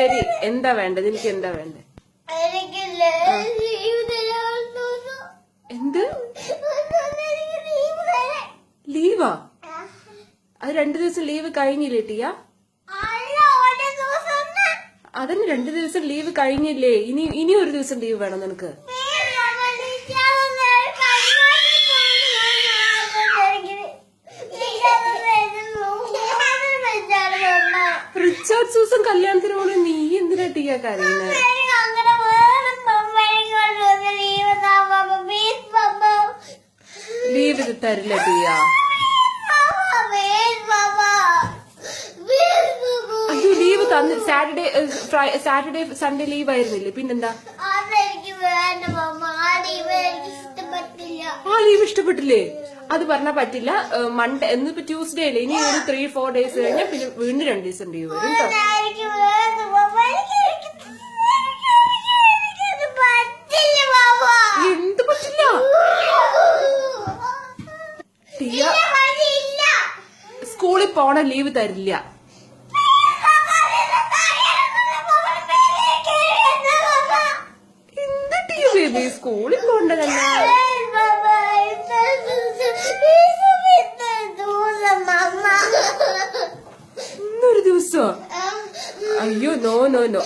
ശരി. എന്താ വേണ്ടത്? എനിക്ക് എന്താ വേണ്ടത്? എന്ത്? ലീവ് അത് രണ്ടു ദിവസം ലീവ് കഴിഞ്ഞില്ലേ ടിയ? അതിന് രണ്ടു ദിവസം ലീവ് കഴിഞ്ഞില്ലേ? ഇനി ഇനി ഒരു ദിവസം ലീവ് വേണം നിനക്ക്. റിച്ചാർഡ് സൂസൻ കല്യാണത്തിന് പോലെ നീ എന്തിനാ ടിയ കരയുന്നത് ലീവ് ഇത് തരില്ല ടീയ. ലീവ് തന്ന് സാറ്റർഡേ സാറ്റർഡേ സൺഡേ ലീവ് ആയിരുന്നില്ലേ? പിന്നെന്താ? ആ ലീവ് ഇഷ്ടപ്പെട്ടില്ലേ? അത് പറഞ്ഞാൽ പറ്റില്ല. മൺഡേ എന്നിപ്പോ ട്യൂസ്ഡേ അല്ലേ? ഇനി ഒരു ത്രീ ഫോർ ഡേയ്സ് കഴിഞ്ഞാൽ പിന്നെ വീണ്ടും രണ്ട് ദിവസം ലീവ് വരും എന്ത് പറ്റില്ല. സ്കൂളിൽ പോണ ലീവ് തരില്ല. എന്ത് ടിയ സ്കൂളിൽ പോണ്ടതല്ല? ഇന്നൊരു ദിവസം അയ്യോ നോ നോ നോ